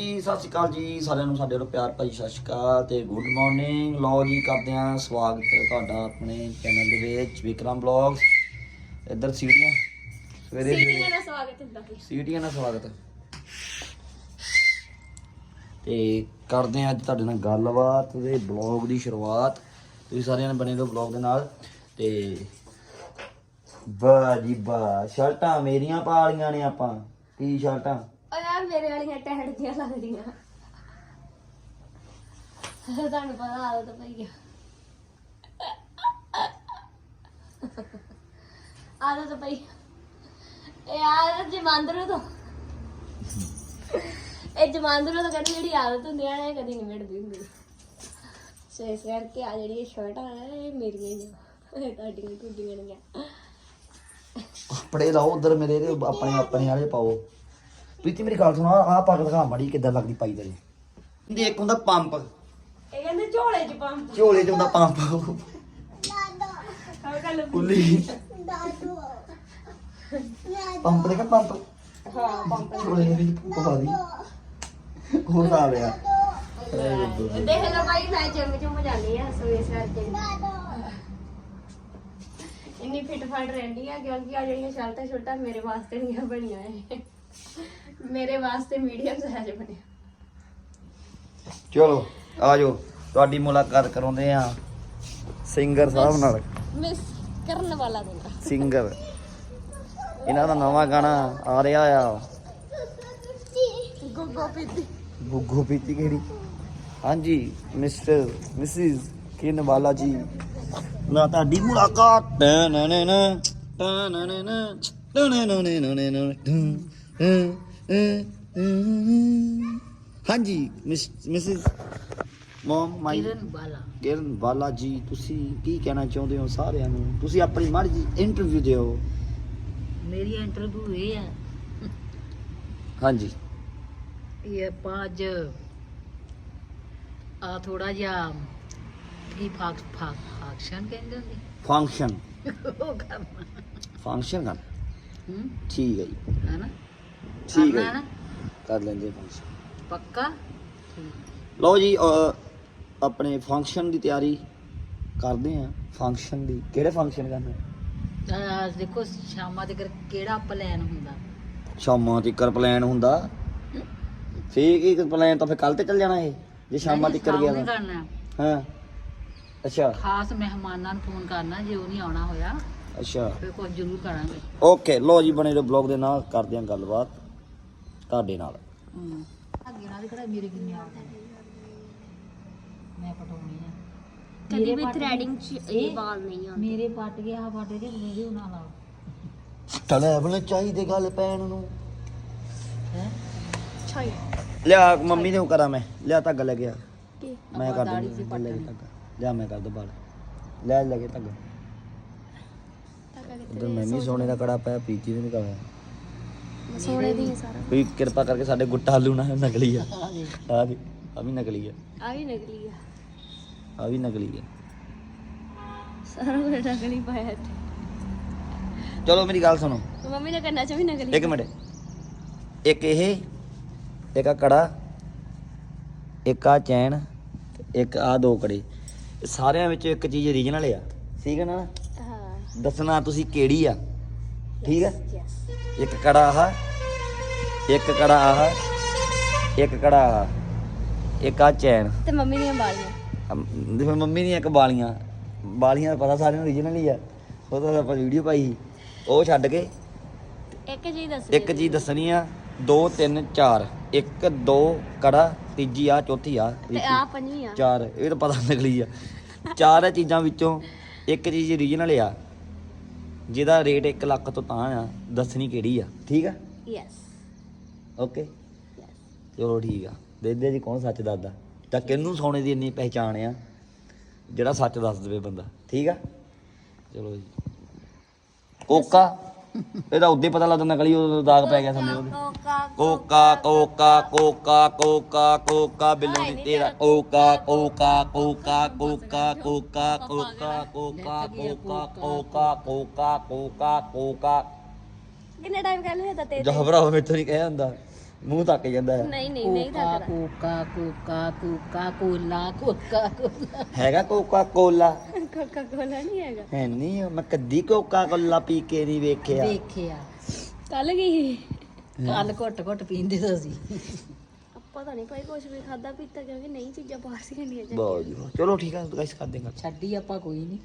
ਜੀ ਸਤਿ ਸ਼੍ਰੀ ਅਕਾਲ ਜੀ ਸਾਰਿਆਂ ਨੂੰ ਸਾਡੇ ਵੱਲੋਂ ਪਿਆਰ ਭਰੀ ਸਤਿ ਸ਼੍ਰੀ ਅਕਾਲ ਤੇ ਗੁੱਡ ਮਾਰਨਿੰਗ ਲਓ ਜੀ ਕਰਦੇ ਆਂ ਸਵਾਗਤ ਤੁਹਾਡਾ ਆਪਣੇ ਚੈਨਲ ਦੇ ਵਿੱਚ ਵਿਕਰਮ ਬਲੌਗਸ ਇੱਧਰ ਸੀੜੀਆਂ ਸਵੇਰੇ ਸੀਟੀਆਂ ਦਾ ਸਵਾਗਤ ਹੁੰਦਾ ਸੀ ਸੀਟੀਆਂ ਦਾ ਸਵਾਗਤ। ਤੇ ਕਰਦੇ ਆਂ ਅੱਜ ਤੁਹਾਡੇ ਨਾਲ ਗੱਲਬਾਤ ਤੇ ਬਲੌਗ ਦੀ ਸ਼ੁਰੂਆਤ। ਤੁਸੀਂ ਸਾਰਿਆਂ ਨੇ ਬਣੇ ਰਹੋ ਬਲੌਗ ਦੇ ਨਾਲ। ਤੇ ਵਾਹ ਜੀ ਵਾਹ ਸ਼ਰਟਾਂ ਮੇਰੀਆਂ ਪਾਲੀਆਂ ਨੇ ਆਪਾਂ ਟੀ ਸ਼ਰਟਾਂ? ਓ ਮੇਰੇ ਵਾਲੀਆਂ ਟੈਂਡ ਦੀਆਂ ਲੱਗਦੀਆਂ। ਤੁਹਾਨੂੰ ਪਤਾ ਆਦਤ ਪਈ ਆ। ਆਦਤ ਪਈ। ਇਹ ਯਾਰ ਜਮਾਂਦਰੂ ਤੋਂ। ਇਹ ਜਮਾਂਦਰੂ ਤੋਂ ਕਹਿੰਦੀ ਜਿਹੜੀ ਆਦਤ ਹੁੰਦੀ ਆ ਨਾ, ਇਹ ਕਦੀ ਨਹੀਂ ਮਿਟਦੀ ਹੁੰਦੀ। ਸੋ ਇਸ ਕਰਕੇ ਆ ਜਿਹੜੀ ਸ਼ਰਟਾਂ ਆ ਇਹ ਮੇਰੀਆਂ ਹੀ ਆ। ਇਹ ਤੁਹਾਡੀਆਂ ਕੁੜੀਆਂ ਨਹੀਂ ਕੱਪੜੇ ਲਾਓ, ਉਧਰ ਮੇਰੇ ਤੇ ਆਪਣੇ ਆਪਣੇ ਵਾਲੇ ਪਾਓ। ਪ੍ਰੀਤੀ ਮੇਰੀ ਗੱਲ ਸੁਣੋ ਆਹ ਪੱਗ ਦਿਖਾ ਮੜੀ ਕਿੱਦਾਂ ਲੱਗਦੀ ਪਾਈ ਤੇਰੀ? ਇਹਦੇ ਇੱਕ ਹੁੰਦਾ ਪੰਪ। ਇਹ ਕਹਿੰਦੇ ਝੋਲੇ ਚ ਪੰਪ। ਝੋਲੇ 'ਚ ਹੁੰਦਾ ਪੰਪ। ਹਾਂ ਗੱਲ ਕੁੱਲੀ। ਪੰਪ ਦੇਖਾ ਪੰਪ? ਹਾਂ ਪੰਪ। ਝੋਲੇ ਦੇ ਵਿੱਚ ਪਵਾ ਦੀ ਹੋਰ ਆ ਗਿਆ ਦੇਖ ਲਓ ਭਾਈ ਮੈਂ ਜਿੰਮ ਜੁਮ ਜਾਂਦੀ ਆ ਸੋ ਇਸ ਕਰਕੇ ਇੰਨੀ ਫਿਟ ਫਾਟ ਰਹਿੰਦੀ ਆ ਕਿਉਂਕਿ ਆ ਜਿਹੜੀਆਂ ਸ਼ਰਟਾਂ ਛੋਟਾ ਮੇਰੇ ਵਾਸਤੇ ਨਹੀਂ ਬਣੀਆਂ ਇਹ ਮੇਰੇ ਵਾਸਤੇ ਮੀਡੀਅਮ ਸਾਈਜ਼ ਬਣਿਆ। ਚਲੋ ਆ ਜਾਓ ਤੁਹਾਡੀ ਮੁਲਾਕਾਤ ਕਰਾਉਂਦੇ ਆ ਸਿੰਗਰ ਸਾਹਿਬ ਨਾਲ। ਮਿਸ ਕਰਨ ਵਾਲਾ ਬੰਦਾ ਸਿੰਗਰ ਇਹਨਾਂ ਦਾ ਨਵਾਂ ਗਾਣਾ ਆ ਰਿਹਾ ਆ। ਗੋਗੋ ਪੀਤੀ। ਗੁੱਗੂ ਪੀਤੀ ਕਿਹੜੀ? ਹਾਂਜੀ ਮਿਸਟਰ ਮਿਸਿਸ ਕਿਨ ਵਾਲਾ ਜੀ। ਨਾ ਤੁਹਾਡੀ ਮੁਲਾਕਾਤ। ਨਾ ਨਾ ਨਾ ਨਾ ਨਾ ਨਾ ਨਾ ਨਾ ਨਾ ਨਾ ਨਾ ਨਾ ਨਾ ਹਾਂਜੀ ਮਿਸ ਮਿਸਿਸ ਮਮ ਮਾਈ ਵਾਲਾ। ਕਿਰਨ ਵਾਲਾ ਜੀ ਤੁਸੀਂ ਕੀ ਕਹਿਣਾ ਚਾਹੁੰਦੇ ਹੋ ਸਾਰਿਆਂ ਨੂੰ? ਤੁਸੀਂ ਆਪਣੀ ਮਰਜ਼ੀ ਇੰਟਰਵਿਊ ਦਿਓ। ਮੇਰੀ ਇੰਟਰਵਿਊ ਇਹ ਹੈ ਹਾਂਜੀ। ਇਹ ਆਪਾਂ ਅੱਜ ਆ ਥੋੜਾ ਜਿਹਾ ਕੀ ਫਾਕ ਫਾਕਸ਼ਨ ਕਹਿੰਦੇ ਹੁੰਦੇ? ਫੰਕਸ਼ਨ ਉਹ ਕਰਨਾ। ਫੰਕਸ਼ਨ ਕਰ ਹੂੰ ਠੀਕ ਹੈ ਜੀ। ਹੈਨਾ ਠੀਕ ਕਰਨਾ ਹੈ ਨਾ ਜੀ। ਕਰ ਲੈਂਦੇ ਫੰਕਸ਼ਨ ਪੱਕਾ? ਠੀਕ ਲਓ ਜੀ ਅ, ਆਪਣੇ ਫੰਕਸ਼ਨ ਦੀ ਤਿਆਰੀ ਕਰਦੇ ਆ ਫੰਕਸ਼ਨ ਦੀ ਕਿਹੜੇ ਫੰਕਸ਼ਨ ਕਰਨਾ? ਤਾਂ ਦੇਖੋ ਸ਼ਾਮਾਂ ਦੇ ਕਿਹੜਾ ਪਲਾਨ ਹੁੰਦਾ? ਸ਼ਾਮਾਂ ਤੱਕ ਪਲਾਨ ਹੁੰਦਾ। ਫੇਕ ਇੱਕ ਪਲਾਨ ਤਾਂ ਫੇ ਕੱਲ ਤੇ ਚੱਲ ਜਾਣਾ ਇਹ ਜੇ ਸ਼ਾਮਾਂ ਤੱਕ ਗਿਆ ਨਹੀਂ ਤਾਂ। ਕਰਨਾ ਹਾਂ। ਅੱਛਾ। ਖਾਸ ਮਹਿਮਾਨਾਂ ਨੂੰ ਫੋਨ ਕਰਨਾ ਜੇ ਉਹ ਨਹੀਂ ਆਉਣਾ ਹੋਇਆ। ਅੱਛਾ। ਫਿਰ ਕੁਝ ਜ਼ਰੂਰ ਕਰਾਂਗੇ। ਓਕੇ ਲਓ ਜੀ ਬਣੇ ਰਹੋ ਬਲੌਗ ਦੇ ਨਾਲ ਕਰਦੇ ਆ ਗੱਲਬਾਤ। ਤੁਹਾਡੇ ਨਾਲ। ਹੂੰ ਅੱਗੇ ਨਾਲ ਕਿਹੜਾ ਮੇਰੇ ਕਿੰਨੇ ਆਉਂਦੇ ਨੇ? ਮੈਂ ਪਟਾਉਣੀ ਆ। ਕਦੀ ਵੀ ਥ੍ਰੈਡਿੰਗ ਚ ਇਹ ਵਾਲ ਨਹੀਂ ਆਉਂਦੇ। ਮੇਰੇ ਪੱਟ ਗਿਆ ਆ ਪੱਟ ਗਿਆ ਮੇਰੇ ਉਹਨਾਂ ਨਾਲ। ਟਲੈਬਲ ਚਾਹੀਦੇ ਗੱਲ ਪੈਣ ਨੂੰ। ਹੈ? ਛਾਈ। ਲਿਆ ਮੰਮੀ ਨੂੰ ਕਰਾਂ ਮੈਂ। ਲਿਆ ਧਾਗਾ ਲੈ ਗਿਆ ਕੀ? ਮੈਂ ਕਰ ਦਾੜੀ ਦਿੰਦਾ ਲੈ ਕੇ। ਧਾਗਾ। ਲਿਆ ਮੈਂ ਕਰ ਦੋ ਬਾਲ ਲੈ ਲੈ ਕੇ ਧਾਗਾ। ਧਾਗਾ ਉਧਰ ਮੈਂ ਵੀ ਸੋਨੇ ਦਾ ਕੜਾ ਪਾਇਆ ਪੀਤੀ ਵੀ ਨਹੀਂ ਕਰਾਇਆ ਕਿੱਥੇ ਸੋਨੇ ਦੀ ਸਾਰਾ। ਕਿਰਪਾ ਕਰਕੇ ਸਾਡੇ ਗੁੱਟਾ ਆਲੂ ਨਾ ਨਕਲੀ ਆ। ਆ ਵੀ ਆ ਵੀ ਨਕਲੀ ਆ। ਆ ਵੀ ਨਕਲੀ ਆ। ਆ ਵੀ ਨਕਲੀ ਆ। ਸਾਰਾ ਕੁਝ ਨਕਲੀ ਪਾਇਆ ਇੱਥੇ। ਚਲੋ ਮੇਰੀ ਗੱਲ ਸੁਣੋ। ਮੰਮੀ ਨੇ ਕੰਨਾਂ ਚ ਵੀ ਨਕਲੀ ਇੱਕ ਮਿੰਟ। ਇੱਕ ਇਹ ਇੱਕ ਆ ਕੜਾ ਇੱਕ ਆ ਚੈਨ ਤੇ ਇੱਕ ਆ ਦੋ ਕੜੇ। ਸਾਰਿਆਂ ਵਿੱਚ ਇੱਕ ਚੀਜ਼ ਰੀਜਨਲ ਆ। ਠੀਕ ਹੈ ਨਾ? ਹਾਂ। ਦੱਸਣਾ ਤੁਸੀਂ ਕਿਹੜੀ ਆ। ਠੀਕ ਹੈ ਇੱਕ ਕੜਾ ਆਹ ਇੱਕ ਕੜਾ ਆਹ ਇੱਕ ਕੜਾ ਆਹ ਇੱਕ ਆ ਚੈਨ। ਤੇ ਮੰਮੀ ਦੀਆਂ ਬਾਲੀਆਂ। ਅਮ, ਦੇਖੋ ਮੰਮੀ ਦੀਆਂ ਇੱਕ ਬਾਲੀਆਂ। ਬਾਲੀਆਂ ਦਾ ਪਤਾ ਸਾਰਿਆਂ ਨੂੰ ਰੀਜਨਲ ਹੀ ਆ। ਉਹ ਤਾਂ ਆਪਾਂ ਵੀਡੀਓ ਪਾਈ ਸੀ। ਉਹ ਛੱਡ ਕੇ ਇੱਕ ਚੀਜ਼ ਦੱਸ ਇੱਕ ਚੀਜ਼ ਦੱਸਣੀ ਆ। 2 3 4 1 2 ਕੜਾ ਤੀਜੀ ਆ ਚੌਥੀ ਆ। ਤੇ ਆ ਪੰਜਵੀਂ ਆ। ਚਾਰ। ਇਹ ਤਾਂ ਪਤਾ ਨਕਲੀ ਆ। ਚਾਰ ਚੀਜ਼ਾਂ ਵਿੱਚੋਂ ਇੱਕ ਚੀਜ਼ ਰੀਜਨਲ ਆ। ਜਿਹਦਾ ਰੇਟ 1 ਲੱਖ ਤੋਂ ਤਾਂ ਆ ਦੱਸਣੀ ਕਿਹੜੀ ਆ ਠੀਕ ਆ? ਯੈਸ ਓਕੇ ਚਲੋ ਠੀਕ ਆ। ਦੇਖਦੇ ਜੀ ਕੌਣ ਸੱਚ ਦੱਸਦਾ? ਤਾਂ ਕਿਹਨੂੰ ਸੋਨੇ ਦੀ ਇੰਨੀ ਪਹਿਚਾਣ ਆ ਜਿਹੜਾ ਸੱਚ ਦੱਸ ਦੇਵੇ ਬੰਦਾ ਠੀਕ ਆ? ਚਲੋ ਜੀ। ਕੋਕਾ? ਇਹਦਾ ਉਦੋਂ ਹੀ ਪਤਾ ਲੱਗਦਾ ਨਕਲੀ ਉਹ ਦਾਗ ਪੈ ਗਿਆ ਸਮਝੋ ਉਹਦੇ। ਕੋਕਾ ਕੋਕਾ ਕੋਕਾ ਕੋਕਾ ਕੋਕਾ ਕੋਕਾ ਬਿੱਲੂ ਦੀ ਤੇਰਾ। ਕੋਕਾ ਕੋਕਾ ਕੋਕਾ ਕੋਕਾ ਕੋਕਾ ਕੋਕਾ ਕੋਕਾ ਕੋਕਾ ਕੋਕਾ ਕੋਕਾ ਕੋਕਾ ਕੋਕਾ ਕਿੰਨਾ ਟਾਈਮ ਕਰ ਲਿਆ ਤਾਂ ਤੇ ਜੋ ਭਰਾਵਾ ਮੇਰੇ ਤੋਂ ਨਹੀਂ ਕਹਿਆ ਹੁੰਦਾ ਮੂੰਹ ਤੱਕ ਜਾਂਦਾ ਹੈ। ਨਹੀਂ ਨਹੀਂ ਨਹੀਂ ਕੋਕਾ ਕੋਕਾ ਕੋਕਾ ਕੋਕਾ ਕੋਲਾ ਕੋਕਾ ਕੋਲਾ। ਹੈਗਾ ਕੋਕਾ ਕੋਲਾ? ਕੋਕਾ ਕੋਲਾ ਨਹੀਂ ਹੈਗਾ। ਹੈ ਨਹੀਂ ਮੈਂ ਕਦੀ ਕੋਕਾ ਕੋਲਾ ਪੀ ਕੇ ਨਹੀਂ ਵੇਖਿਆ। ਵੇਖਿਆ। ਕੱਲ ਗਈ ਕੱਲ ਘੁੱਟ ਘੁੱਟ ਪੀਂਦੇ ਤਾਂ ਸੀ। ਆਪਾਂ ਤਾਂ ਨਹੀਂ ਕੋਈ ਕੁਝ ਵੀ ਖਾਦਾ ਪੀਤਾ ਕਿਉਂਕਿ ਨਹੀਂ ਚੀਜ਼ਾਂ ਬਾਹਰ ਦੀਆਂ ਨਹੀਂ ਬਹੁਤ ਜੀ ਬਹੁਤ। ਚਲੋ ਠੀਕ ਹੈ ਗਾਇਸ ਕਰ ਦੇਂਗਾ ਛੱਡੀ ਆਪਾਂ ਕੋਈ ਨਹੀਂ।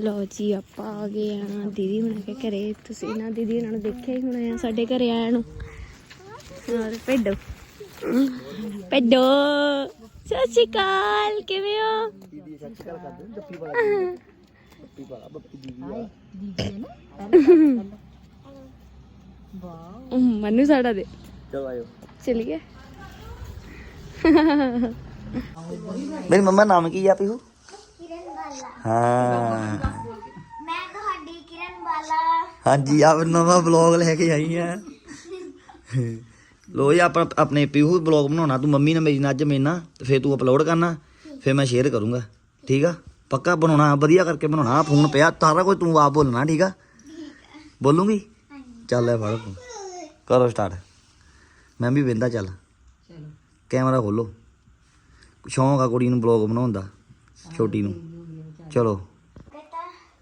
ਲੋ ਜੀ ਆਪਾਂ ਆ ਗਏ ਆ ਦੀਦੀ ਹੁਣਾਂ ਕੇ ਘਰੇ। ਤੁਸੀਂ ਨਾ ਦੀਦੀ ਹੁਣਾਂ ਨੂੰ ਦੇਖਿਆ ਹੀ ਹੋਣਾ ਆ ਸਾਡੇ ਘਰੇ ਆਇਆ ਨੂੰ। ਭੇਡੋ। ਭੇਡੋ ਸਤਿ ਸ਼੍ਰੀ ਅਕਾਲ ਕਿਵੇਂ ਹੋ? ਦੀਦੀ ਸੱਚ ਗੱਲ ਕਰਦੇ ਜੱਫੀ ਵਾਲਾ ਜੱਫੀ ਵਾਲਾ ਬੱਪੀ ਦੀਦੀ ਹਾਏ ਦੀਦੀ ਹੈ ਨਾ ਪਹਿਲਾਂ ਪਹਿਲਾਂ ਵਾਹ ਮਨੂ ਸਾਡਾ ਦੇ। ਚਲੋ ਆਇਓ। ਚਲੀਏ। ਮੇਰੀ ਮੰਮਾ ਨਾਮ ਕੀ ਆ ਪੀਹੂ? ਕਿਰਨ ਬਾਲਾ ਹਾਂ। ਮੈਂ ਤੁਹਾਡੀ ਕਿਰਨ ਬਾਲਾ। ਹਾਂਜੀ ਆ ਨਵਾਂ ਬਲੌਗ ਲੈ ਕੇ ਆਈ ਆ। ਲੋ ਜੀ ਆਪਾਂ ਆਪਣੇ ਪੀਹੂ ਬਲੌਗ ਬਣਾਉਣਾ ਤੂੰ ਮੰਮੀ ਨਾਲ ਮੇਰੀ ਨਾਲ ਅੱਜ ਮੇਰੇ ਨਾਲ ਤੇ ਫੇਰ ਤੂੰ ਅਪਲੋਡ ਕਰਨਾ ਫੇਰ ਮੈਂ ਸ਼ੇਅਰ ਕਰੂੰਗਾ ਠੀਕ ਆ? ਪੱਕਾ ਬਣਾਉਣਾ ਵਧੀਆ ਕਰਕੇ ਬਣਾਉਣਾ ਫੋਨ ਪਿਆ ਸਾਰਾ ਕੁਝ ਤੂੰ ਆਪ ਬੋਲਣਾ ਠੀਕ ਆ? ਬੋਲੂਗੀ? ਚੱਲ ਲੈ ਫੜ ਤੂੰ ਕਰੋ ਸਟਾਰਟ ਮੈਂ ਵੀ ਵੇਂਦਾ ਚੱਲ। ਚਲੋ। ਕੈਮਰਾ ਖੋਲੋ। ਸ਼ੌਂਕ ਆ ਕੁੜੀ ਨੂੰ ਬਲੌਗ ਬਣਾਉਣ ਦਾ ਛੋਟੀ ਨੂੰ। ਚਲੋ।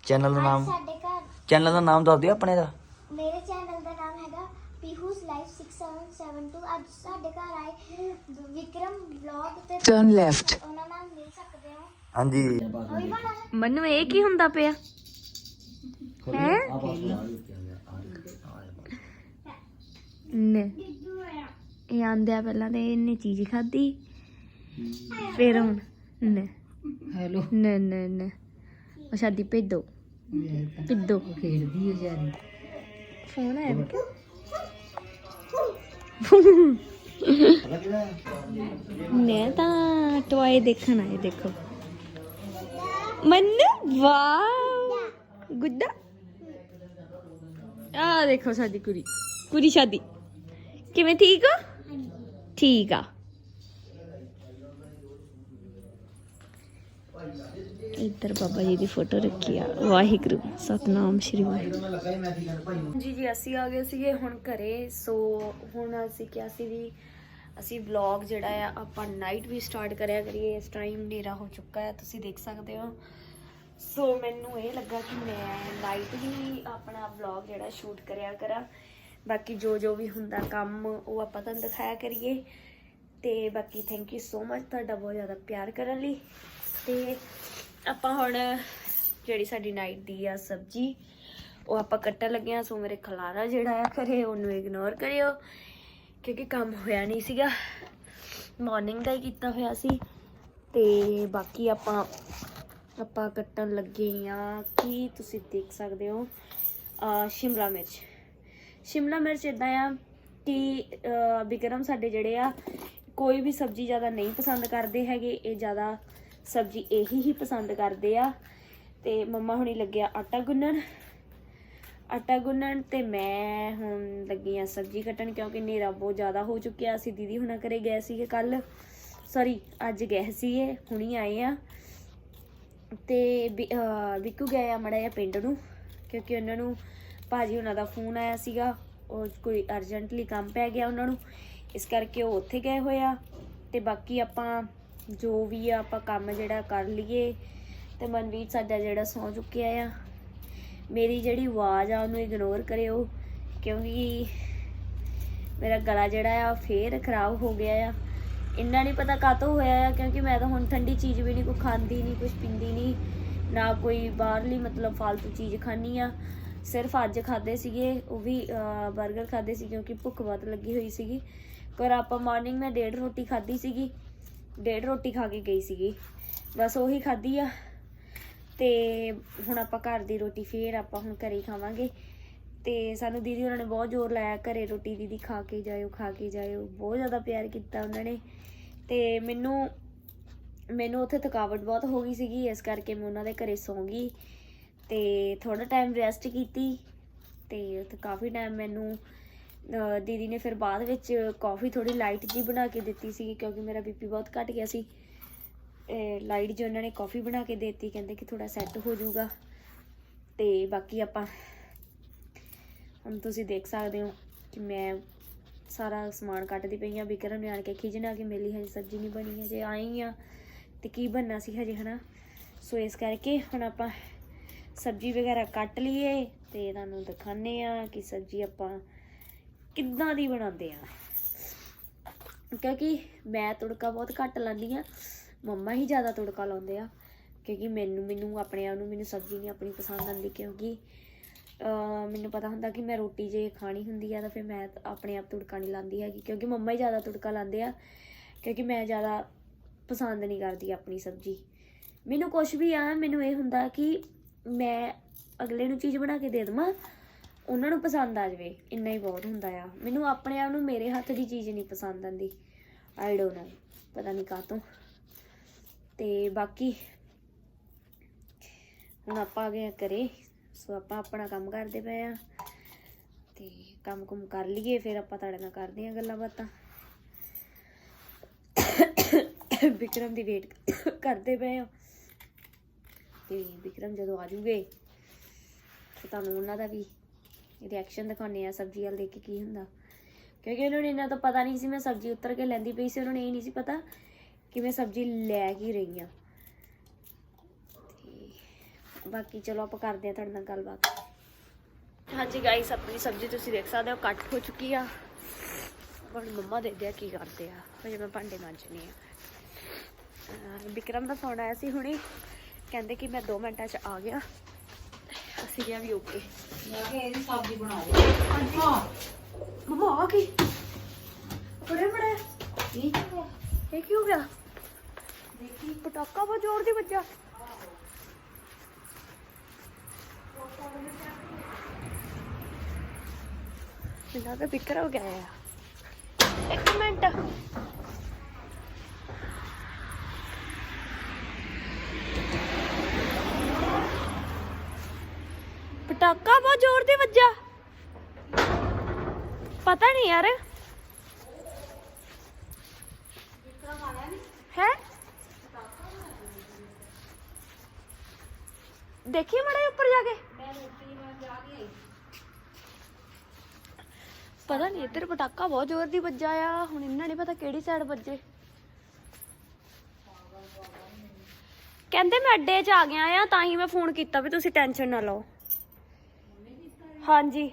ਚੈਨਲ ਦਾ ਨਾਮ ਸਾਡੇ ਘਰ। ਚੈਨਲ ਦਾ ਨਾਮ ਦੱਸ ਦਿਓ ਆਪਣੇ ਦਾ। 772 ਅੱਜ ਸਾਡੇ ਘਰ ਆਏ ਵਿਕਰਮ ਵਲੌਗ ਤੇ ਟਰਨ ਲੈਫਟ ਉਹਨਾਂ ਨਾਲ ਮਿਲ ਸਕਦੇ ਹੋ। ਹਾਂਜੀ। ਕੋਈ ਬਣਾ ਮੈਨੂੰ ਇਹ ਕੀ ਹੁੰਦਾ ਪਿਆ? ਹੈ? ਨੇ। ਇਹ ਆਂਦਿਆ ਪਹਿਲਾਂ ਤੇ ਇਹਨੇ ਚੀਜ਼ ਖਾਧੀ। ਫਿਰ ਹੁਣ ਨੇ। ਹੈਲੋ। ਨੇ ਨੇ ਨੇ। ਉਹ ਸ਼ਾਦੀ ਭੇਜੋ ਭੇਜੋ ਖੇਡਦੀ ਹੈ ਯਾਰ। ਫੋਨ ਆਇਆ ਕਿ ਮੈਂ ਮੈਂ ਤਾਂ ਟੋਏ ਦੇਖਣ ਆਏ ਦੇਖੋ ਮੰਨੂ ਵਾਓ ਗੁੱਡਾ ਆ ਦੇਖੋ ਸਾਡੀ ਕੁੜੀ ਕੁੜੀ ਸ਼ਾਦੀ ਕਿਵੇਂ ਠੀਕ ਹੋ ਠੀਕ ਆ ਇੱਧਰ ਬਾਬਾ ਜੀ ਦੀ ਫੋਟੋ ਰੱਖੀ ਆ। ਵਾਹਿਗੁਰੂ, ਸਤਨਾਮ ਸ਼੍ਰੀ ਵਾਹਿਗੁਰੂ। ਜੀ ਜੀ, ਅਸੀਂ ਆ ਗਏ ਸੀਗੇ ਹੁਣ ਘਰੇ। ਸੋ ਹੁਣ ਅਸੀਂ ਕਿਹਾ ਸੀ ਵੀ ਅਸੀਂ ਵਲੌਗ ਜਿਹੜਾ ਆ, ਆਪਾਂ ਨਾਈਟ ਵੀ ਸਟਾਰਟ ਕਰਿਆ ਕਰੀਏ। ਇਸ ਟਾਈਮ ਹਨੇਰਾ ਹੋ ਚੁੱਕਾ ਹੈ, ਤੁਸੀਂ ਦੇਖ ਸਕਦੇ ਹੋ। ਸੋ ਮੈਨੂੰ ਇਹ ਲੱਗਾ ਕਿ ਮੈਂ ਨਾਈਟ ਹੀ ਆਪਣਾ ਵਲੌਗ ਜਿਹੜਾ ਸ਼ੂਟ ਕਰਿਆ ਕਰਾਂ। ਬਾਕੀ ਜੋ ਜੋ ਵੀ ਹੁੰਦਾ ਕੰਮ, ਉਹ ਆਪਾਂ ਤੁਹਾਨੂੰ ਦਿਖਾਇਆ ਕਰੀਏ। ਤੇ ਬਾਕੀ ਥੈਂਕ ਯੂ ਸੋ ਮਚ ਤੁਹਾਡਾ ਬਹੁਤ ਜ਼ਿਆਦਾ ਪਿਆਰ ਕਰਨ ਲਈ। ਤੇ ਆਪਾਂ ਹੁਣ ਜਿਹੜੀ ਸਾਡੀ ਨਾਈਟ ਦੀ ਆ ਸਬਜੀ, ਉਹ ਆਪਾਂ ਕੱਟਣ ਲੱਗੇ ਆ ਸੋ ਮੇਰੇ ਖਲਾਰਾ ਜਿਹੜਾ ਆ ਕਰੇ ਉਹਨੂੰ ਇਗਨੋਰ ਕਰਿਓ, ਕਿਉਂਕਿ ਕੰਮ ਹੋਇਆ ਨਹੀਂ ਸੀਗਾ। ਮਾਰਨਿੰਗ ਦਾ ਹੀ ਕੀਤਾ ਹੋਇਆ ਸੀ। ਤੇ ਬਾਕੀ ਆਪਾਂ ਆਪਾਂ ਕੱਟਣ ਲੱਗੇ ਆ ਕੀ ਤੁਸੀਂ ਦੇਖ ਸਕਦੇ ਹੋ? ਅਹ ਸ਼ਿਮਲਾ ਮਿਰਚ। ਸ਼ਿਮਲਾ ਮਿਰਚ ਇਦਾਂ ਆ ਕਿ, ਅਹ, ਵਿਕਰਮ ਸਾਡੇ ਜਿਹੜੇ ਆ, ਕੋਈ ਵੀ ਸਬਜ਼ੀ ਜ਼ਿਆਦਾ ਨਹੀਂ ਪਸੰਦ ਕਰਦੇ ਹੈਗੇ, ਇਹ ਜ਼ਿਆਦਾ ਸਬਜ਼ੀ ਇਹੀ ਹੀ ਪਸੰਦ ਕਰਦੇ ਆ। ਤੇ ਮੰਮਾ ਹੁਣੀ ਲੱਗਿਆ ਆਟਾ ਗੁੰਨਣ। ਆਟਾ ਗੁੰਨਣ ਤੇ ਮੈਂ ਹੁਣ ਲੱਗੀ ਆ ਸਬਜ਼ੀ ਕੱਟਣ ਕਿਉਂਕਿ ਹਨੇਰਾ ਬਹੁਤ ਜ਼ਿਆਦਾ ਹੋ ਚੁੱਕਿਆ। ਸੀ ਦੀਦੀ ਹੁਣਾਂ ਘਰੇ ਗਏ ਸੀਗੇ ਕੱਲ ਸੌਰੀ ਅੱਜ ਗਏ ਸੀਗੇ, ਹੁਣੀ ਆਏ ਆ। ਤੇ ਵਿਕੂ ਗਏ ਆ ਮੜਾ ਜਿਹਾ ਪਿੰਡ ਨੂੰ ਕਿਉਂਕਿ ਉਹਨਾਂ ਨੂੰ ਭਾਜੀ ਉਹਨਾਂ ਦਾ ਫੋਨ ਆਇਆ ਸੀਗਾ। ਉਹ ਕੋਈ ਅਰਜੈਂਟਲੀ ਕੰਮ ਪੈ ਗਿਆ ਉਹਨਾਂ ਨੂੰ। ਇਸ ਕਰਕੇ ਉਹ ਉੱਥੇ ਗਏ ਹੋਏ ਆ। ਤੇ ਬਾਕੀ ਆਪਾਂ ਜੋ ਵੀ ਆ, ਆਪਾਂ ਕੰਮ ਜਿਹੜਾ ਕਰ ਲਈਏ। ਤੇ ਮਨਵੀਰ ਸਾਡਾ ਜਿਹੜਾ ਸੌ ਚੁੱਕਿਆ ਆ। ਮੇਰੀ ਜਿਹੜੀ ਆਵਾਜ਼ ਆ, ਉਹਨੂੰ ਇਗਨੋਰ ਕਰਿਓ, ਕਿਉਂਕਿ ਮੇਰਾ ਗਲਾ ਜਿਹੜਾ ਆ ਫੇਰ ਖਰਾਬ ਹੋ ਗਿਆ ਆ। ਇੰਨਾ ਨਹੀਂ ਪਤਾ ਕਾਤੋਂ ਹੋਇਆ ਆ, ਕਿਉਂਕਿ ਮੈਂ ਤਾਂ ਹੁਣ ਠੰਡੀ ਚੀਜ਼ ਵੀ ਨਹੀਂ ਕੋਈ ਖਾਂਦੀ ਨਹੀਂ ਕੁਝ ਪਿੰਦੀ ਨਹੀਂ ਨਾ ਕੋਈ ਬਾਹਰਲੀ ਮਤਲਬ ਫालतू ਚੀਜ਼ ਖਾਣੀ ਆ। ਸਿਰਫ ਅੱਜ ਖਾਦੇ ਸੀਗੇ, ਉਹ ਵੀ ਬਰਗਰ ਖਾਦੇ ਸੀ, ਕਿਉਂਕਿ ਭੁੱਖ ਬਹੁਤ ਲੱਗੀ ਹੋਈ ਸੀਗੀ। ਪਰ ਆਪਾਂ ਮਾਰਨਿੰਗ ਮੈਂ ਡੇਢ ਰੋਟੀ ਖਾਦੀ ਸੀਗੀ। ਡੇਢ ਰੋਟੀ ਖਾ ਕੇ ਗਈ ਸੀਗੀ। ਬਸ ਉਹੀ ਖਾਧੀ ਆ। ਤੇ ਹੁਣ ਆਪਾਂ ਘਰ ਦੀ ਰੋਟੀ ਫੇਰ ਆਪਾਂ ਹੁਣ ਘਰੇ ਹੀ ਖਾਵਾਂਗੇ। ਤੇ ਸਾਨੂੰ ਦੀਦੀ ਉਹਨਾਂ ਨੇ ਬਹੁਤ ਜ਼ੋਰ ਲਾਇਆ ਘਰੇ ਰੋਟੀ ਦੀਦੀ ਖਾ ਕੇ ਜਾਇਓ, ਖਾ ਕੇ ਜਾਇਓ। ਬਹੁਤ ਜ਼ਿਆਦਾ ਪਿਆਰ ਕੀਤਾ ਉਹਨਾਂ ਨੇ। ਤੇ ਮੈਨੂੰ ਮੈਨੂੰ ਉੱਥੇ ਥਕਾਵਟ ਬਹੁਤ ਹੋ ਗਈ ਸੀਗੀ, ਇਸ ਕਰਕੇ ਮੈਂ ਉਹਨਾਂ ਦੇ ਘਰੇ ਸੌਂ ਗਈ। ਤੇ ਥੋੜਾ ਟਾਈਮ ਰੈਸਟ ਕੀਤੀ। ਤੇ ਉੱਥੇ ਕਾਫੀ ਟਾਈਮ ਮੈਨੂੰ ਦੀਦੀ ਨੇ ਫਿਰ ਬਾਅਦ ਵਿੱਚ ਕਾਫੀ ਥੋੜੀ ਲਾਈਟ ਜੀ ਬਣਾ ਕੇ ਦਿੱਤੀ ਸੀ ਕਿਉਂਕਿ ਮੇਰਾ ਬੀਪੀ ਬਹੁਤ ਘਟ ਗਿਆ ਸੀ। ਲਾਈਟ ਜੀ ਉਹਨਾਂ ਨੇ ਕਾਫੀ ਬਣਾ ਕੇ ਦਿੱਤੀ, ਕਹਿੰਦੇ ਕਿ ਥੋੜਾ ਸੈੱਟ ਹੋ ਜਾਊਗਾ। ਤੇ ਬਾਕੀ ਆਪਾਂ, ਹੁਣ ਤੁਸੀਂ ਦੇਖ ਸਕਦੇ ਹੋ ਕਿ ਮੈਂ ਸਾਰਾ ਸਮਾਨ ਕੱਟਦੀ ਪਈ ਆ ਵਿਕਰਮ ਨੇ ਆਣ ਕੇ ਖਿਜਣਾ ਕਿ ਮੇਲੀ ਹਜੇ ਸਬਜ਼ੀ ਨਹੀਂ ਬਣੀ, ਹਜੇ ਆਈ ਆ ਤੇ ਕੀ ਬਣਨਾ ਸੀ ਹਜੇ, ਹਨਾ? ਸੋ ਇਸ ਕਰਕੇ ਹੁਣ ਆਪਾਂ ਸਬਜ਼ੀ ਵਗੈਰਾ ਕੱਟ ਲਈਏ ਤੇ ਤੁਹਾਨੂੰ ਦਿਖਾਣੇ ਆ ਕਿ ਸਬਜ਼ੀ ਆਪਾਂ ਕਿੱਦਾਂ ਦੀ ਬਣਾਉਂਦੇ ਆ? ਕਿਉਂਕਿ ਮੈਂ ਤੁੜਕਾ ਬਹੁਤ ਘੱਟ ਲਾਉਂਦੀ ਆ ਮੰਮਾ ਹੀ ਜ਼ਿਆਦਾ ਤੁੜਕਾ ਲਾਉਂਦੇ ਆ, ਕਿਉਂਕਿ ਮੈਨੂੰ ਮੈਨੂੰ ਆਪਣੇ ਆਪ ਨੂੰ, ਮੈਨੂੰ ਸਬਜ਼ੀ ਨਹੀਂ ਆਪਣੀ ਪਸੰਦ ਆਉਂਦੀ, ਕਿਉਂਕਿ ਮੈਨੂੰ ਪਤਾ ਹੁੰਦਾ ਕਿ ਮੈਂ ਰੋਟੀ ਜੇ ਖਾਣੀ ਹੁੰਦੀ ਆ ਤਾਂ ਫਿਰ ਮੈਂ ਆਪਣੇ ਆਪ ਤੜਕਾ ਨਹੀਂ ਲਾਉਂਦੀ ਹੈਗੀ, ਕਿਉਂਕਿ ਮੰਮਾ ਹੀ ਜ਼ਿਆਦਾ ਤੁੜਕਾ ਲਾਉਂਦੇ ਆ, ਕਿਉਂਕਿ ਮੈਂ ਜ਼ਿਆਦਾ ਪਸੰਦ ਨਹੀਂ ਕਰਦੀ ਆਪਣੀ ਸਬਜ਼ੀ। ਮੈਨੂੰ ਕੁਝ ਵੀ ਆ, ਮੈਨੂੰ ਇਹ ਹੁੰਦਾ ਕਿ ਮੈਂ ਅਗਲੇ ਨੂੰ ਚੀਜ਼ ਬਣਾ ਕੇ ਦੇ ਦੇਵਾਂ ਉਹਨਾਂ ਨੂੰ ਪਸੰਦ ਆ ਜਾਵੇ, ਇੰਨਾ ਹੀ ਬਹੁਤ ਹੁੰਦਾ ਆ। ਮੈਨੂੰ ਆਪਣੇ ਆਪ ਨੂੰ ਮੇਰੇ ਹੱਥ ਦੀ ਚੀਜ਼ ਨਹੀਂ ਪਸੰਦ ਆਉਂਦੀ। ਆਈ ਡੋਨਟ ਨੋ ਪਤਾ ਨਹੀਂ ਕਾਹਤੋਂ। ਤੇ ਬਾਕੀ ਹੁਣ ਆਪਾਂ ਆ ਗਏ ਆ ਸੋ ਆਪਾਂ ਆਪਣਾ ਕੰਮ ਕਰਦੇ ਪਏ ਆ। ਤੇ ਕੰਮ ਕੁਮ ਕਰ ਲਈਏ, ਫਿਰ ਆਪਾਂ ਤੁਹਾਡੇ ਨਾਲ ਕਰਦੇ ਆ ਗੱਲਾਂ ਬਾਤਾਂ। ਵਿਕਰਮ ਦੀ ਵੇਟ ਕਰਦੇ ਪਏ ਆ। ਤੇ ਵਿਕਰਮ ਜਦੋਂ ਆ ਜੂਗੇ, ਤੇ ਤੁਹਾਨੂੰ ਉਹਨਾਂ ਦਾ ਵੀ ਰਿਐਕਸ਼ਨ ਦਿਖਾਉਣੇ ਆ ਸਬਜ਼ੀ ਵਾਲ ਦੇਖ ਕੇ ਕੀ ਹੁੰਦਾ। ਕਿਉਂਕਿ ਉਹਨਾਂ ਨੂੰ ਇਹਨਾਂ ਤਾਂ ਪਤਾ ਨਹੀਂ ਸੀ ਮੈਂ ਸਬਜ਼ੀ ਉੱਤਰ ਕੇ ਲੈਂਦੀ ਪਈ ਸੀ, ਉਹਨਾਂ ਨੂੰ ਇਹ ਨਹੀਂ ਸੀ ਪਤਾ ਕਿ ਮੈਂ ਸਬਜ਼ੀ ਲੈ ਕੇ ਰਹੀ ਆ ਤੇ ਬਾਕੀ ਚਲੋ ਆਪਾਂ ਕਰਦੇ ਆ ਤੁਹਾਡੇ ਨਾਲ ਗੱਲਬਾਤ। ਹਾਂਜੀ ਗਾਈਸ ਆਪਣੀ ਸਬਜ਼ੀ ਤੁਸੀਂ ਦੇਖ ਸਕਦੇ ਹੋ, ਕੱਟ ਹੋ ਚੁੱਕੀ ਆ। ਹੁਣ ਮੰਮਾ ਦੇਖਦੇ ਆ ਕੀ ਕਰਦੇ ਆ। ਹਜੇ ਮੈਂ ਭਾਂਡੇ ਮਾਂਜਣੇ ਆ। ਅਹ ਵਿਕਰਮ ਦਾ ਫੋਨ ਆਇਆ ਸੀ ਹੁਣੇ, ਕਹਿੰਦੇ ਕਿ ਮੈਂ 2 ਮਿੰਟਾਂ 'ਚ ਆ ਗਿਆ। ਅਸੀਂ ਕਿਹਾ ਵੀ ਓਕੇ ਮੈਂ ਕਿਹਾ ਇਹਦੀ ਸਬਜ਼ੀ ਬਣਾ ਦੇ ਹਾਂ। ਮੰਮਾ ਆ ਕੀ ਬੜੇ ਬੜੇ ਠੀਕ ਹੈ ਇਹ ਕੀ ਹੋ ਗਿਆ? ਦੇਖੀ। ਪਟਾਕਾ ਬਹੁਤ ਜ਼ੋਰ ਦੀ ਵੱਜਾ ਇਹਨਾਂ ਦਾ ਬਿਕਰ ਹੋ ਗਿਆ ਆ। ਇੱਕ ਮਿੰਟ। ਪਟਾਕਾ ਬਹੁਤ ਜ਼ੋਰ ਦੀ ਵੱਜਾ। ਪਤਾ ਨਹੀਂ ਯਾਰ। ਹੈ? ਦੇਖੀ ਮੜੇ ਉੱਪਰ ਜਾ ਕੇ। ਪਤਾ ਨਹੀਂ ਇੱਧਰ ਪਟਾਕਾ ਬਹੁਤ ਜ਼ੋਰ ਦੀ ਵੱਜਾ ਆ। ਹੁਣ ਇਹਨਾਂ ਨਹੀਂ ਪਤਾ ਕਿਹੜੀ ਸਾਈਡ ਵੱਜੇ। ਕਹਿੰਦੇ ਮੈਂ ਅੱਡੇ 'ਚ ਆ ਗਿਆ ਆ, ਤਾਂ ਹੀ ਮੈਂ ਫੋਨ ਕੀਤਾ ਵੀ ਤੁਸੀਂ ਟੈਨਸ਼ਨ ਨਾ ਲਓ। ਹਾਂਜੀ।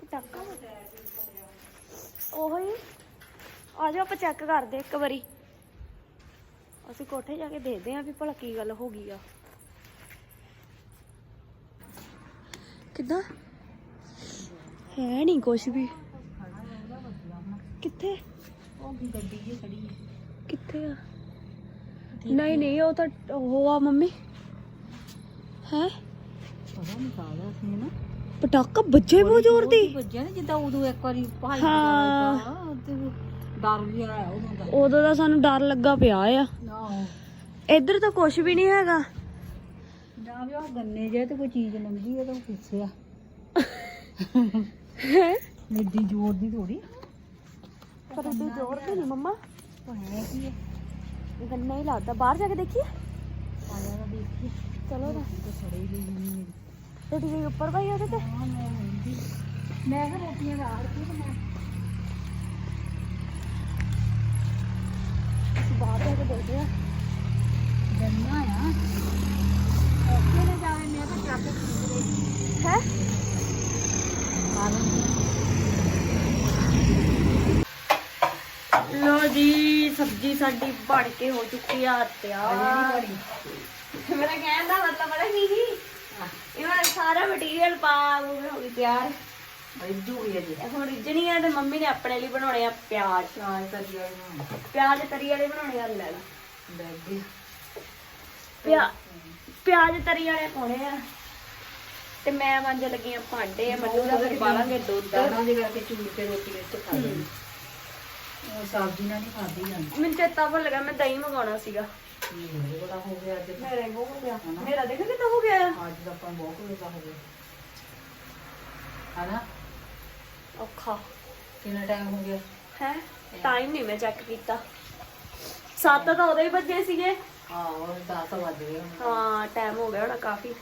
ਪਟਾਕਾ ਉਹੀ। ਆ ਜਾਓ ਆਪਾਂ ਚੈੱਕ ਕਰਦੇ ਇੱਕ ਵਾਰੀ। ਅਸੀਂ ਕੋਠੇ ਜਾ ਕੇ ਦੇਖਦੇ ਆਂ ਵੀ ਭਲਾ ਕੀ ਗੱਲ ਹੋ ਗਈ ਆ। ਕਿੱਦਾਂ? ਹੈ ਨਹੀਂ ਕੁਛ ਵੀ। ਕਿੱਥੇ? ਉਹ ਗੱਡੀ ਜੀ ਖੜੀ ਹੈ ਕਿੱਥੇ ਆ? ਨਹੀਂ ਨਹੀਂ ਉਹ ਤਾਂ ਉਹ ਆ ਮੰਮੀ। ਹੈ? ਪਤਾ ਨਹੀਂ ਕਾਹਦਾ ਸੀ ਨਾ। ਪਟਾਕਾ ਵੱਜੇ ਬਹੁਤ ਜ਼ੋਰ ਦੀ। ਵੱਜਿਆ ਨਾ ਜਿੱਦਾਂ ਉਦੋਂ ਇੱਕ ਵਾਰੀ ਭਾਈ ਹਾਂ। ਤੇ ਡਰ ਵੀ ਆਇਆ ਉਦੋਂ ਦਾ। ਉਦੋਂ ਦਾ ਸਾਨੂੰ ਡਰ ਲੱਗਾ ਪਿਆ ਆ। ਨਾ ਇੱਧਰ ਤਾਂ ਕੁਛ ਵੀ ਨਹੀਂ ਹੈਗਾ। ਜਾਂ ਵੀ ਉਹ ਗੰਨੇ ਜੇ ਤੇ ਕੋਈ ਚੀਜ਼ ਲੰਗੀ ਹੈ ਤਾਂ ਉਹ ਪਿੱਛੇ ਆ? ਹੈ? ਐਡੀ ਜ਼ੋਰ ਦੀ ਥੋੜੀ ਪਰ ਇੱਥੇ ਜ਼ੋਰ ਤੇ ਨਹੀਂ ਮੰਮਾ। ਉਹ ਹੈ ਕੀ ਹੈ ਗੰਨਾ ਹੀ ਲੱਗਦਾ। ਬਾਹਰ ਜਾ ਕੇ ਦੇਖੀਏ। ਆਇਆ ਦਾ ਦੇਖੀ। ਚਲੋ ਨਾ ਤੇ ਸੜੇ ਲਈ ਮੇਰੀ ਰੋਟੀ ਦੇ ਉੱਪਰ ਭਾਈ ਉਹਦੇ ਤੇ ਹਾਂ ਮੈਂ ਹੁੰਦੀ ਮੈਂ ਕਿਹਾ ਰੋਟੀਆਂ ਦਾ ਆੜ ਕੇ ਤੇ ਮੈਂ ਅਸੀਂ ਬਾਹਰ ਜਾ ਕੇ ਦੇਖਦੇ ਆ ਗੰਨਾ ਆ ਉੱਥੇ ਨਾ ਜਾਵੇ ਮੈਂ ਤਾਂ ਚੱਕ ਮੇਰਾ ਕਹਿਣ ਦਾ ਮਤਲਬ ਪਤਾ ਕੀ ਸੀ? ਇਹ ਵਾਲਾ ਸਾਰਾ ਮਟੀਰੀਅਲ ਪਾ ਉਹ ਹੋ ਗਈ ਤਿਆਰ। ਰਿੱਜੂ ਵੀ ਅਜੇ ਇਹ ਹੁਣ ਰਿਜਣੀ ਆ ਤੇ ਮੰਮੀ ਨੇ ਆਪਣੇ ਲਈ ਬਣਾਉਣੇ ਆ ਪਿਆਜ਼। ਚਾਹ ਕਰੀਏ ਨਾ ਪਿਆਜ਼ ਤਰੀ ਵਾਲੇ ਬਣਾਉਣੇ ਆ ਲੈ ਲਾ। ਬੈਠੀ ਪਿਆ ਪਿਆਜ਼ ਤਰੀ ਵਾਲੇ ਪਾਉਣੇ ਆ। ਤੇ ਮੈਂ ਮੰਜ ਲੱਗੀ ਆ ਭਾਂਡੇ ਮੰਨੂ ਦਾ ਫਿਰ ਬਾਲਾਂਗੇ ਦੁੱਧ ਦਾਣਾ ਦੇ ਕਰਕੇ ਚੂੜ ਕੇ ਰੋਟੀ ਵਿੱਚ ਖਾ ਲਈ। ਉਹ ਸਬਜ਼ੀ ਨਾਲ ਨਹੀਂ ਖਾਦੀ ਜਾਂਦੀ। ਮੈਨੂੰ ਚੇਤਾ ਭੁੱਲ ਗਿਆ ਮੈਂ ਦਹੀਂ ਮੰਗਾਉਣਾ ਸੀਗਾ। ਇਹ ਬੜਾ ਹੋ ਗਿਆ ਅੱਜ। ਮੇਰੇ ਹੋ ਗਿਆ ਮੇਰਾ ਦੇਖ ਕਿੱਦਾਂ ਹੋ ਗਿਆ। ਅੱਜ ਦਾ ਆਪਾਂ ਬਹੁਤ ਵੇਲਾ ਹੋ ਗਿਆ ਹਨਾ? ਔਖਾ। ਕਿੰਨਾ ਟਾਈਮ ਹੋ ਗਿਆ? ਹੈ? ਟਾਈਮ ਨਹੀਂ ਮੈਂ ਚੈੱਕ ਕੀਤਾ। ਸੱਤ ਤਾਂ ਉਦੋਂ ਹੀ ਵੱਜੇ ਸੀਗੇ। ਹਾਂ ਉਹ 10 ਵੱਜ ਗਏ ਹੁਣ। ਹਾਂ ਟਾਈਮ ਹੋ ਗਿਆ ਹੋਣਾ ਕਾਫੀ।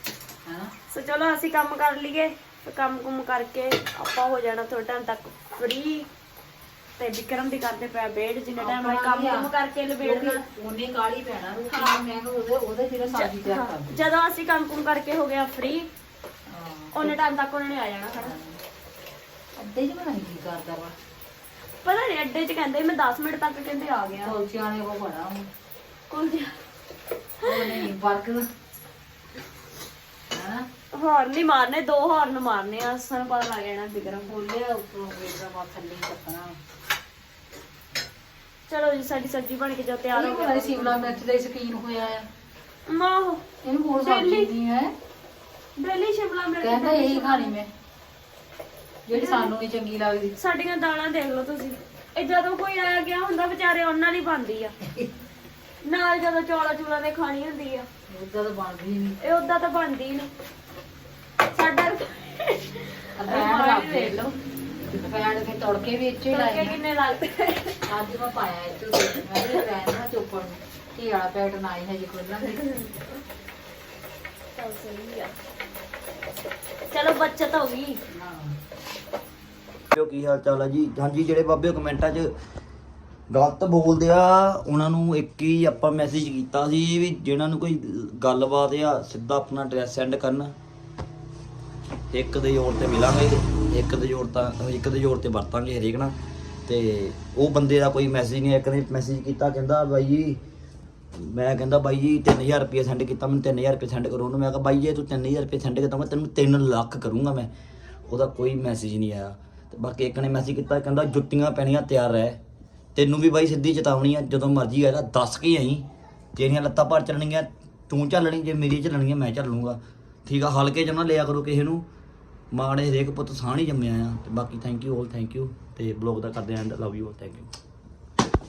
ਹਨਾ? ਸੋ ਚਲੋ ਅਸੀਂ ਕੰਮ ਕਰ ਲਈਏ। ਫਿਰ ਕੰਮ ਕੁਮ ਕਰਕੇ ਆਪਾਂ ਹੋ ਜਾਣਾ ਥੋੜਾ ਟਾਈਮ ਤੱਕ ਫ੍ਰੀ ਤੇ ਵਿਕਰਮ ਦੀ ਕਰਦੇ ਪਿਆ ਵੇਟ ਜਿੰਨੇ ਟਾਈਮ ਮੈਂ ਕੰਮ ਕੁਮ ਕਰਕੇ ਲਵੇੜਨਾ ਉਹਨੇ ਕਾਲੀ ਪੈਣਾ ਮੈਂ ਕਿਹਾ ਉਹਦੇ ਉਹਦੇ ਜਿਹੜਾ ਸਬਜ਼ੀ ਤਿਆਰ ਕਰ ਜਦੋਂ ਅਸੀਂ ਕੰਮ ਕੁਮ ਕਰਕੇ ਹੋ ਗਿਆ ਫ੍ਰੀ ਹਾਂ। ਉਹਨੇ ਟਾਈਮ ਤੱਕ ਉਹਨਾਂ ਨੇ ਆ ਜਾਣਾ ਸਾਡਾ ਅੱਧੇ ਜਿਹਾ ਨਹੀਂ ਕੀ ਕਰਦਾ ਵਾ। ਪਤਾ ਨਹੀਂ ਅੱਡੇ 'ਚ ਕਹਿੰਦੇ ਮੈਂ 10 ਮਿੰਟ ਤੱਕ ਕਹਿੰਦੇ ਆ ਗਿਆ। ਕੋਲਚਿਆਂ ਨੇ ਉਹ ਕੋਲ ਜੀ ਉਹ ਨਹੀਂ ਬਰਗਰ ਹਾਂ ਹਾਰਨ ਨਹੀਂ ਮਾਰਨੇ ਦੋ ਹਾਰਨ ਮਾਰਨੇ ਆ ਸਾਨੂੰ ਪਤਾ ਲੱਗ ਜਾਣਾ ਵਿਕਰਮ। ਬੋਲੇ ਉੱਪਰੋਂ ਵੇਖਦਾ ਬਾ ਥੱਲੇ ਹੀ ਚੱਕਣਾ। ਚਲੋ ਜੀ ਸਾਡੀ ਸਬਜ਼ੀ ਬਣ ਕੇ ਜੋ ਤਿਆਰ ਹੋ ਵਾਲੀ ਸ਼ਿਮਲਾ ਮਿਰਚ ਦਾ ਹੀ ਸ਼ਕੀਨ ਹੋਇਆ ਆ? ਗਈ ਮਾਹ ਇਹਨੂੰ ਹੋਰ ਸਬਜ਼ੀ? ਨਹੀਂ ਹੈ? ਡੇਲੀ ਸ਼ਿਮਲਾ ਮਿਰਚ ਕਹਿੰਦਾ ਇਹੀ ਖਾਣੀ ਮੈਂ। ਜਿਹੜੀ ਸਾਨੂੰ ਨਹੀਂ ਚੰਗੀ ਲੱਗਦੀ। ਸਾਡੀਆਂ ਦਾਲਾਂ ਦੇਖ ਲਓ ਤੁਸੀਂ। ਇਹ ਜਦੋਂ ਕੋਈ ਆਇਆ ਗਿਆ ਹੁੰਦਾ ਵਿਚਾਰੇ ਉਹਨਾਂ ਲਈ ਬਣਦੀ ਆ। ਨਾਲ ਜਦੋਂ ਚੌਲਾ ਚੂਲਾ ਦੇ ਖਾਣੀ ਹੁੰਦੀ ਆ। ਉਦਾਂ ਤਾਂ ਬਣਦੀ ਨਹੀਂ। ਇਹ ਉਦਾਂ ਤਾਂ ਬਣਦੀ ਨਹੀਂ। ਸਾਡਾ ਲੱਗ ਹੀ ਦੇਖ ਲਓ। ਅਰਬੈਂਡ ਕੇ ਤੜਕੇ ਵੀ ਇੱਥੇ ਲਾਏ ਕਿੰਨੇ ਲੱਗਦੇ ਅੱਜ ਮੈਂ ਪਾਇਆ ਇੱਥੇ ਮੈਂ ਵੀ ਅਰਬੈਂਡ ਨਾ ਚੋਪੜ ਕੀ ਵਾਲਾ ਪੈਟ ਨਾ ਹੀ ਹਜੇ ਖੋਲਾਂਗੇ ਚੱਲ ਸਹੀ ਆ। ਚਲੋ ਬੱਚਤ ਹੋ ਗਈ। ਹਾਂ ਜੋ ਕੀ ਹਾਲ ਚਾਲ ਹੈ ਜੀ? ਹਾਂਜੀ ਜਿਹੜੇ ਬਾਬੇ ਕਮੈਂਟਾਂ 'ਚ ਗਲਤ ਬੋਲਦੇ ਆ ਉਹਨਾਂ ਨੂੰ ਇੱਕ ਹੀ ਆਪਾਂ ਮੈਸੇਜ ਕੀਤਾ ਸੀ ਵੀ ਜਿਹਨਾਂ ਨੂੰ ਕੋਈ ਗੱਲਬਾਤ ਆ ਸਿੱਧਾ ਆਪਣਾ ਐਡਰੈਸ ਸੈਂਡ ਕਰਨ ਇੱਕ ਦੇ ਜ਼ੋਰ ਤੇ ਮਿਲਾਂਗੇ। ਇੱਕ ਦੇ ਜ਼ੋਰ ਤਾਂ, ਇੱਕ ਦੇ ਜ਼ੋਰ ਤੇ ਵਰਤਾਂਗੇ ਹਰੇਕ ਨਾਲ। ਤੇ ਉਹ ਬੰਦੇ ਦਾ ਕੋਈ ਮੈਸੇਜ ਨਹੀਂ ਇੱਕ ਨੇ ਮੈਸੇਜ ਕੀਤਾ, ਕਹਿੰਦਾ ਬਾਈ ਜੀ, ਮੈਂ ਕਹਿੰਦਾ ਬਾਈ ਜੀ 3000 ਰੁਪਏ ਸੈਂਡ ਕੀਤਾ, ਮੈਨੂੰ 3000 ਰੁਪਏ ਸੈਂਡ ਕਰੋ ਉਹਨੂੰ। ਮੈਂ ਕਿਹਾ ਬਾਈ ਜੀ ਤੂੰ 3000 ਰੁਪਏ ਸੈਂਡ ਕੀਤਾ, ਮੈਂ ਤੈਨੂੰ 3 ਲੱਖ ਕਰੂੰਗਾ ਮੈਂ। ਉਹਦਾ ਕੋਈ ਮੈਸੇਜ ਨਹੀਂ ਆਇਆ। ਤੇ ਬਾਕੀ ਇੱਕ ਨੇ ਮੈਸੇਜ ਕੀਤਾ, ਕਹਿੰਦਾ ਜੁੱਤੀਆਂ ਪੈਣੀਆਂ ਤਿਆਰ ਰਹਿ। ਤੈਨੂੰ ਵੀ ਬਾਈ ਸਿੱਧੀ ਚੇਤਾਵਨੀ ਆ, ਜਦੋਂ ਮਰਜ਼ੀ ਆਏਗਾ ਦੱਸ ਕੇ ਆਈ। ਤੇਰੀਆਂ ਲੱਤਾਂ ਭਰ ਚੱਲਣਗੀਆਂ ਤੂੰ ਚੱਲਣੀ ਜੇ ਮੇਰੀ ਚੱਲਣਗੀਆਂ ਮੈਂ ਚੱਲੂੰਗਾ ਠੀਕ ਆ, ਹਲਕੇ ਚ ਲਿਆ ਕਰੋ ਕਿਸੇ ਨੂੰ। ਮਾੜੇ ਹਰੇਕ ਪੁੱਤ ਸਾਹ ਨਹੀਂ ਜੰਮਿਆ ਆ। ਤੇ ਬਾਕੀ thank you all thank you ਤੇ ਬਲੌਗ ਦਾ ਕਰਦੇ ਆਂ love you all thank you